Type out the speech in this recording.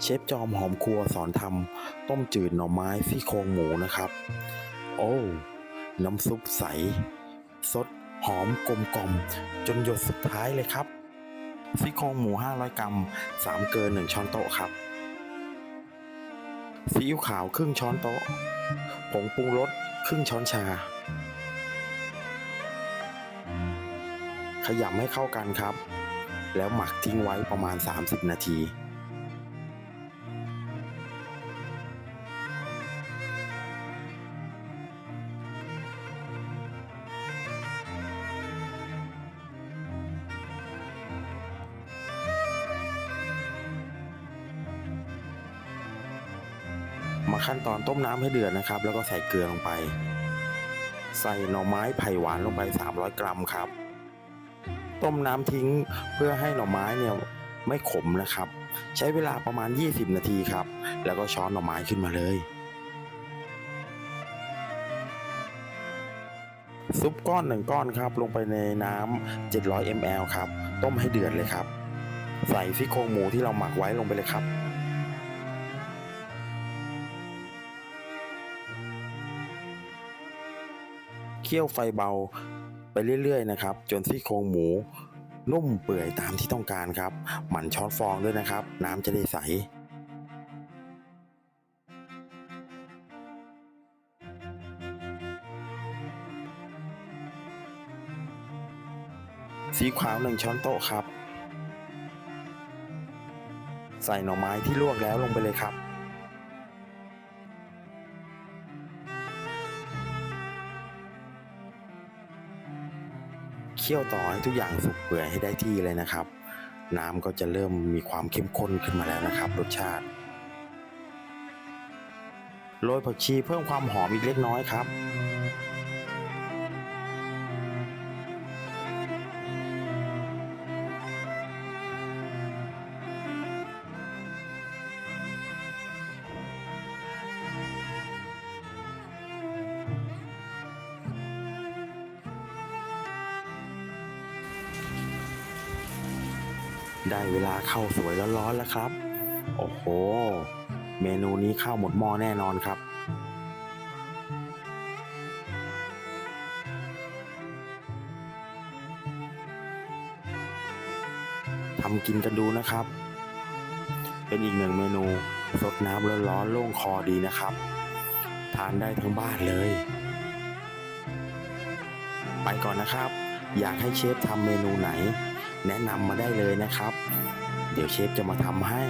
เชฟจอมหอมครัวสอนทำต้มจืดหน่อไม้ซี่โครงหมูนะครับ โอ้น้ำซุปใส สดหอมกลมกล่อม จนหยดสุดท้ายเลยครับซี่โครงหมู 500 กรัม 3 เกิน 1 ช้อนโต๊ะครับซีอิ๊วขาวครึ่งช้อนโต๊ะผงปรุงรสครึ่งช้อนชา ขยำให้เข้ากันครับ แล้วหมักทิ้งไว้ประมาณ 30 นาที มาขั้นตอนต้มน้ำให้เดือดนะครับ แล้วก็ใส่เกลือลงไป ใส่หน่อไม้ไผ่หวานลงไป 300 กรัมครับ ต้มน้ำทิ้งเพื่อให้หน่อไม้เนี่ยไม่ขมนะครับ ใช้เวลาประมาณ 20 นาทีครับ แล้วก็ช้อนหน่อไม้ขึ้นมาเลยซุปก้อนหนึ่งก้อนครับ ลงไปในน้ำ700 ml ครับ ต้มให้เดือดเลยครับ ใส่ซี่โครงหมูที่เราหมักไว้ลงไปเลยครับ เคี่ยวไฟเบาไปเรื่อยๆนะครับ จนซี่โครงหมู นุ่มเปื่อยตามที่ต้องการครับ หมั่นช้อนฟองด้วยนะครับ น้ำจะได้ใสสีขาวหนึ่งช้อนโต๊ะครับ ใส่หน่อไม้ที่ลวกแล้วลงไปเลยครับ เคี่ยวต่อให้ทุกอย่างสุกเปื่อยให้ได้ที่เลยนะครับ น้ำก็จะเริ่มมีความเข้มข้นขึ้นมาแล้วนะครับ รสชาติโรยผักชีเพิ่มความหอมอีกเล็กน้อยครับ ได้เวลาข้าวสวยร้อนๆแล้วครับ โอ้โห เมนูนี้ข้าวหมดหม้อแน่นอนครับ ทำกินกันดูนะครับ เป็นอีกหนึ่งเมนูสดน้ำร้อนๆโล่งคอดีนะครับ ทานได้ทั้งบ้านเลย ไปก่อนนะครับ อยากให้เชฟทำเมนูไหน แนะนำมาได้เลยนะครับ เดี๋ยวเชฟจะมาทำให้